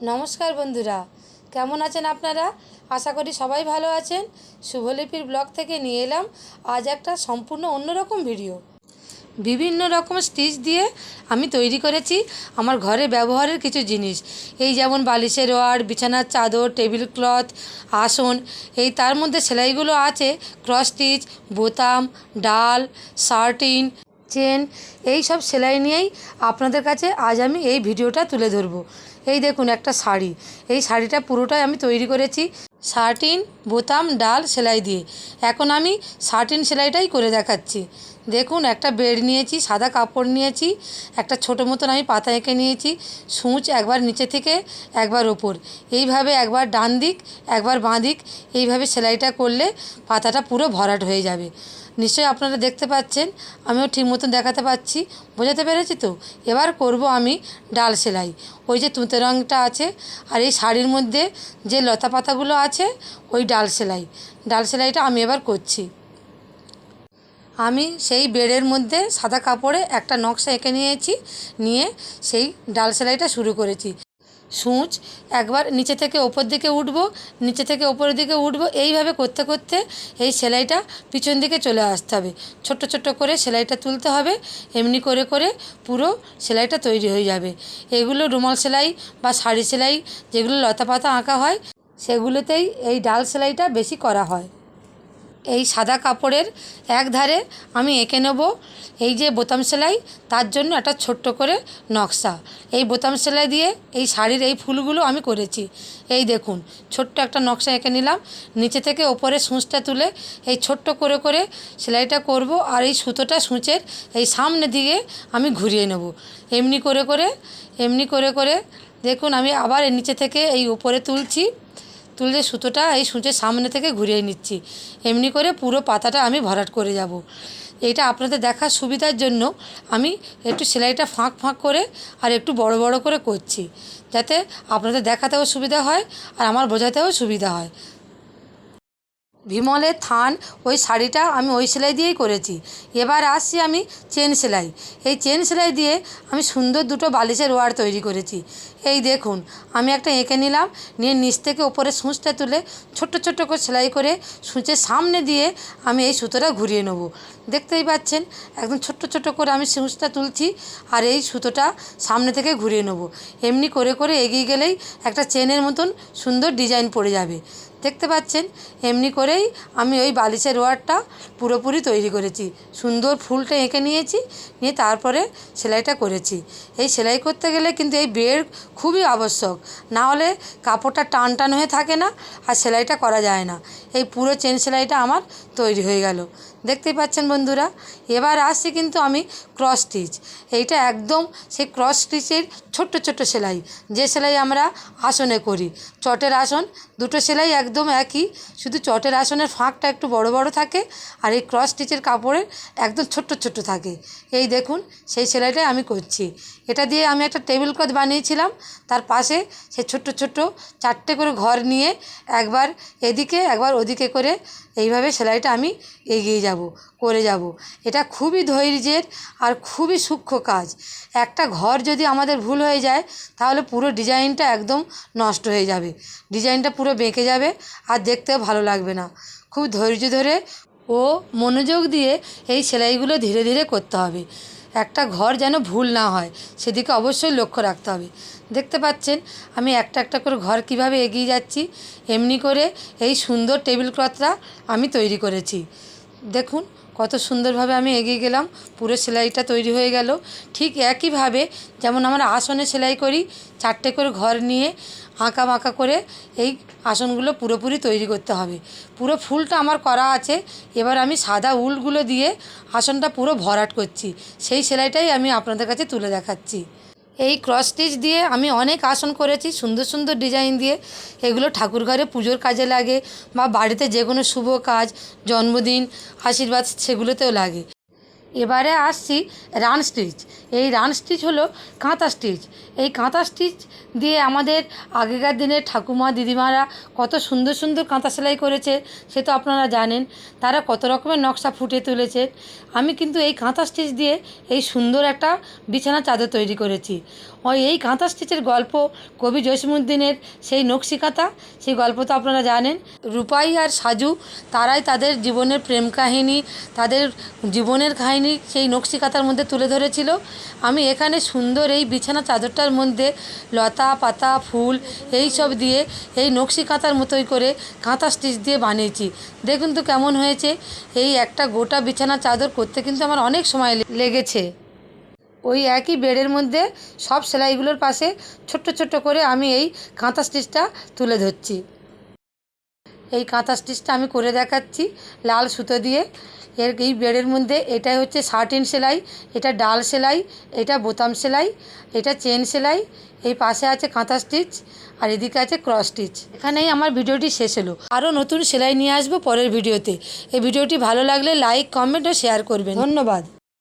নমস্কার বন্ধুরা, কেমন আছেন আপনারা? আশা করি সবাই ভালো আছেন। শুভলিপির ব্লগ থেকে নিয়ে এলাম আজ একটা সম্পূর্ণ অন্যরকম ভিডিও। বিভিন্ন রকম স্টিচ দিয়ে আমি তৈরি করেছি আমার ঘরে ব্যবহারের কিছু জিনিস। এই যেমন বালিশের ওয়ার বিছানার চাদর, টেবিল ক্লথ, আসন, এই তার মধ্যে সেলাইগুলো আছে, ক্রস স্টিচ, বোতাম, ডাল শার্টিন চেন, এই সব সেলাই নিয়েই আপনাদের কাছে আজ আমি এই ভিডিওটা তুলে ধরবো। এই দেখুন একটা শাড়ি। এই শাড়িটা পুরোটাই আমি তৈরি করেছি শার্টিন, বোতাম, ডাল, সেলাই দিয়ে। এখন আমি শার্টিন সেলাইটাই করে দেখাচ্ছি। দেখুন, একটা বেড নিয়েছি, সাদা কাপড় নিয়েছি, একটা ছোটো মতন আমি পাতা এঁকে নিয়েছি, সূচ একবার নিচে থেকে, একবার ওপর। এইভাবে একবার ডান দিক, একবার বাঁ দিক, এইভাবে সেলাইটা করলে পাতাটা পুরো ভরাট হয়ে যাবে। নিশ্চয়ই আপনারা দেখতে পাচ্ছেন, আমিও ঠিক মতন দেখাতে পাচ্ছি। বোঝাতে পেরেছি তো? এবার করব আমি ডাল সেলাই। ওই যে তুঁতে রঙটা আছে আর এই শাড়ির মধ্যে যে লতা পাতাগুলো আছে, ওই ডাল সেলাই। ডাল সেলাইটা আমি এবার করছি। আমি সেই বেডের মধ্যে সাদা কাপড়ে একটা নকশা এঁকে নিয়েছি, নিয়ে সেই ডাল সেলাইটা শুরু করেছি। সূচ, একবার নিচে থেকে ওপর দিকে উঠবো, নিচে থেকে ওপরের দিকে উঠবো, এইভাবে করতে করতে এই সেলাইটা পিছন দিকে চলে আসতে হবে। ছোট্ট ছোট্ট করে সেলাইটা তুলতে হবে, এমনি করে করে পুরো সেলাইটা তৈরি হয়ে যাবে। এগুলো রুমাল সেলাই বা শাড়ি সেলাই, যেগুলো লতা পাতা আঁকা হয়, সেগুলোতেই এই ডাল সেলাইটা বেশি করা হয়। এই সাদা কাপড়ের এক ধারে আমি এঁকে নেব। এই যে বোতাম সেলাই, তার জন্য একটা ছোট্ট করে নকশা। এই বোতাম সেলাই দিয়ে এই শাড়ির এই ফুলগুলো আমি করেছি। এই দেখুন, ছোট্ট একটা নকশা এঁকে নিলাম। নিচে থেকে ওপরে সূঁচটা তুলে এই ছোট্ট করে করে সেলাইটা করব আর এই সুতোটা সূচের এই সামনে দিকে আমি ঘুরিয়ে নেব। এমনি করে করে, এমনি করে করে দেখুন আমি আবার নিচে থেকে এই উপরে তুলছি। তুলে সুতোটা, এই সূচের সামনে থেকে ঘুরিয়ে নিচ্ছি। এমনি করে পুরো পাতাটা আমি ভরাট করে যাব। এইটা আপনাদের দেখার সুবিধার জন্য আমি একটু সেলাইটা ফাঁক ফাঁক করে আর একটু বড় বড় করে করছি। যাতে আপনাদের দেখাতেও সুবিধা হয় আর আমার বোঝাতেও সুবিধা হয়। ভিমলের থান, ওই শাড়িটা আমি ওই সেলাই দিয়েই করেছি। এবার আসছি আমি চেন সেলাই। এই চেন সেলাই দিয়ে আমি সুন্দর দুটো বালিশের ওয়ার তৈরি করেছি। এই দেখুন, আমি একটা এঁকে নিলাম, নিয়ে নিচ থেকে ওপরে সূচটা তুলে ছোট্ট ছোট্ট করে সেলাই করে সূচের সামনে দিয়ে আমি এই সুতোটা ঘুরিয়ে নেব। দেখতেই পাচ্ছেন, একদম ছোট্ট ছোট্ট করে আমি সূচটা তুলছি আর এই সুতোটা সামনে থেকে ঘুরিয়ে নেব। এমনি করে করে এগিয়ে গেলেই একটা চেনের মতন সুন্দর ডিজাইন পড়ে যাবে। দেখতে পাচ্ছেন? এমনি করেই আমি ওই বালিশের ওয়ারটা পুরোপুরি তৈরি করেছি। সুন্দর ফুলটা এঁকে নিয়েছি, নিয়ে তারপরে সেলাইটা করেছি। এই সেলাই করতে গেলে কিন্তু এই বেড় খুবই আবশ্যক। না হলে কাপড়টা টান টান হয়ে থাকে না, আর সেলাইটা করা যায় না। এই পুরো চেন সেলাইটা আমার তৈরি হয়ে গেল। দেখতেই পাচ্ছেন বন্ধুরা। এবার আসছি কিন্তু আমি ক্রস স্টিচ এইটা একদম সেই ক্রস স্টিচের ছোট্ট ছোট্ট সেলাই। যে সেলাই আমরা আসনে করি। চটের আসন, দুটো সেলাই একদম একই। শুধু চটের আসনের ফাঁকটা একটু বড় বড় থাকে আর এই ক্রস স্টিচের কাপড়ের একদম ছোট্ট ছোট্ট থাকে। এই দেখুন, সেই সেলাইটাই আমি করছি। এটা দিয়ে আমি একটা টেবিল ক্লথ বানিয়েছিলাম। তার পাশে সে ছোট্ট ছোট্ট চারটে করে ঘর নিয়ে একবার এদিকে, একবার ওদিকে করে এইভাবে সেলাইটা আমি এগিয়ে যাব। করে যাব। এটা খুবই ধৈর্যের আর খুবই সূক্ষ্ম কাজ। একটা ঘর যদি আমাদের ভুল হয়ে যায়, তাহলে পুরো ডিজাইনটা একদম নষ্ট হয়ে যাবে। ডিজাইনটা পুরো বেঁকে যাবে আর দেখতেও ভালো লাগবে না। খুব ধৈর্য ধরে ও মনোযোগ দিয়ে এই সেলাইগুলো ধীরে ধীরে করতে হবে। একটা ঘর যেন ভুল না হয়, সেদিকে অবশ্যই লক্ষ্য রাখতে হবে। দেখতে পাচ্ছেন, আমি একটা একটা করে ঘর কীভাবে এগিয়ে যাচ্ছি, এমনি করে এই সুন্দর টেবিল ক্লথটা আমি তৈরি করেছি। দেখুন, কত সুন্দরভাবে আমি এগিয়ে গেলাম, পুরো সেলাইটা তৈরি হয়ে গেল। ঠিক একইভাবে যেমন আমরা আসনে সেলাই করি, চারটে করে ঘর নিয়ে আঁকা বাঁকা করে এই আসনগুলো পুরোপুরি তৈরি করতে হবে। পুরো ফুলটা আমার করা আছে, এবার আমি সাদা উলগুলো দিয়ে আসনটা পুরো ভরাট করছি। সেই সেলাইটাই আমি আপনাদের কাছে তুলে দেখাচ্ছি। এই ক্রস স্টিচ দিয়ে আমি অনেক আসন করেছি, সুন্দর সুন্দর ডিজাইন দিয়ে। এগুলো ঠাকুর ঘরে পুজোর কাজে লাগে বা বাড়িতে যে কোনো শুভ কাজ, জন্মদিন, আশীর্বাদ, সেগুলোতেও লাগে। এবারে আসছি রান স্টিচ এই রান স্টিচ হলো কাঁথা স্টিচ এই কাঁথা স্টিচ দিয়ে আমাদের আগেকার দিনে ঠাকুমা, দিদিমারা কত সুন্দর সুন্দর কাঁথা সেলাই করেছে, সে তো আপনারা জানেন। তারা কত রকমের নকশা ফুটে তুলেছে। আমি কিন্তু এই কাঁথা স্টিচ দিয়ে এই সুন্দর একটা বিছানা চাদর তৈরি করেছি। ওই এই কাঁথা স্টিচের গল্প কবি জসীমুদ্দিনের সেই নকশি কাঁথা সেই গল্প তো আপনারা জানেন। রূপাই আর সাজু, তারাই তাদের জীবনের প্রেম কাহিনী, তাদের জীবনের কাহিনী সেই নকশি কাঁথার মধ্যে তুলে ধরেছিল। আমি এখানে সুন্দর এই বিছানা চাদরটার মধ্যে লতা, পাতা, ফুল এই সব দিয়ে এই নকশি কাঁথার মতোই করে কাঁথা স্টিচ দিয়ে বানিয়েছি। দেখুন তো কেমন হয়েছে। এই একটা গোটা বিছানা চাদর করতে কিন্তু আমার অনেক সময় লেগেছে। ওই একই বেডের মধ্যে সব সেলাইগুলোর পাশে ছোট্ট ছোট্ট করে আমি এই কাঁথা স্টিচটা তুলে ধরছি। এই কাঁথা স্টিচটা আমি করে দেখাচ্ছি লাল সুতো দিয়ে। এর এই বেডের মধ্যে এটাই হচ্ছে শার্টিন সেলাই, এটা ডাল সেলাই, এটা বোতাম সেলাই, এটা চেন সেলাই, এই পাশে আছে কাঁথা স্টিচ আর এদিকে আছে ক্রস স্টিচ। এখানেই আমার ভিডিওটি শেষ হলো। আরও নতুন সেলাই নিয়ে আসব পরের ভিডিওতে। এই ভিডিওটি ভালো লাগলে লাইক, কমেন্ট ও শেয়ার করবেন। ধন্যবাদ।